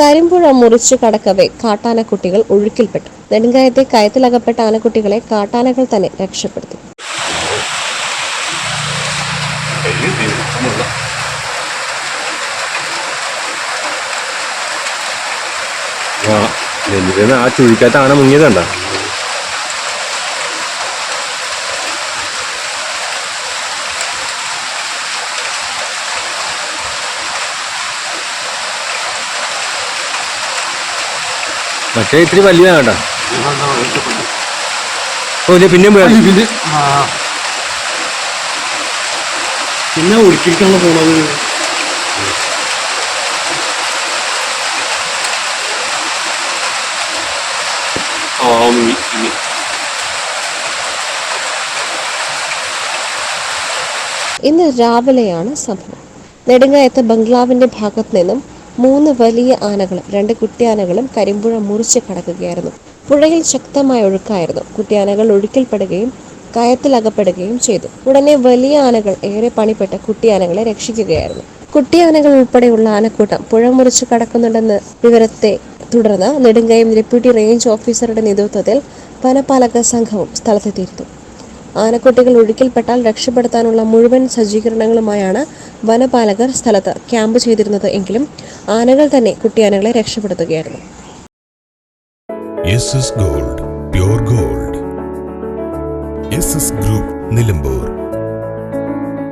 കരിമ്പുഴ മുറിച്ചു കടക്കവേ കാട്ടാനക്കുട്ടികൾ ഒഴുക്കിൽപ്പെട്ടു. നെടുങ്കായത്തെ കയത്തിലകപ്പെട്ട ആനക്കുട്ടികളെ കാട്ടാനകൾ തന്നെ രക്ഷപ്പെടുത്തി. ആ ചുഴിക്കാത്ത ആ ചുഴിക്കകത്ത് ആന മുങ്ങിയതണ്ട? മറ്റേ ഇത്തിരി വലിയ കേട്ടോ. ഓ ഇല്ല പിന്നെയും പോയാ പിന്നെ ആ. പിന്നെ ഒരിക്കലേക്കാണ് പോണത്. ഇന്ന് രാവിലെയാണ് സംഭവം. നെടുങ്ങായത്ത് ബംഗ്ലാവിന്റെ ഭാഗത്ത് നിന്നും മൂന്ന് വലിയ ആനകളും രണ്ട് കുട്ടിയാനകളും കരിമ്പുഴ മുറിച്ച് കടക്കുകയായിരുന്നു. പുഴയിൽ ശക്തമായ ഒഴുക്കായിരുന്നു. കുട്ടിയാനകൾ ഒഴുക്കിൽപ്പെടുകയും കയത്തിലകപ്പെടുകയും ചെയ്തു. ഉടനെ വലിയ ആനകൾ ഏറെ പണിപ്പെട്ട കുട്ടിയാനകളെ രക്ഷിക്കുകയായിരുന്നു. കുട്ടിയാനകൾ ഉൾപ്പെടെയുള്ള ആനക്കൂട്ടം പുഴ മുറിച്ച് കടക്കുന്നുണ്ടെന്ന് വിവരത്തെ തുടർന്ന് നെടുങ്കയം ഡെപ്യൂട്ടി റേഞ്ച് ഓഫീസറുടെ നേതൃത്വത്തിൽ വനപാലക സംഘവും സ്ഥലത്തെത്തിയിരുന്നു. ആനക്കുട്ടികൾ ഒഴുക്കിൽപ്പെട്ടാൽ രക്ഷപ്പെടുത്താനുള്ള മുഴുവൻ സജ്ജീകരണങ്ങളുമായാണ് വനപാലകർ സ്ഥലത്ത് ക്യാമ്പ് ചെയ്തിരുന്നത് എങ്കിലും ആനകൾ തന്നെ കുട്ടിയാനകളെ രക്ഷപ്പെടുത്തുകയായിരുന്നു. Gold gold group Nilambur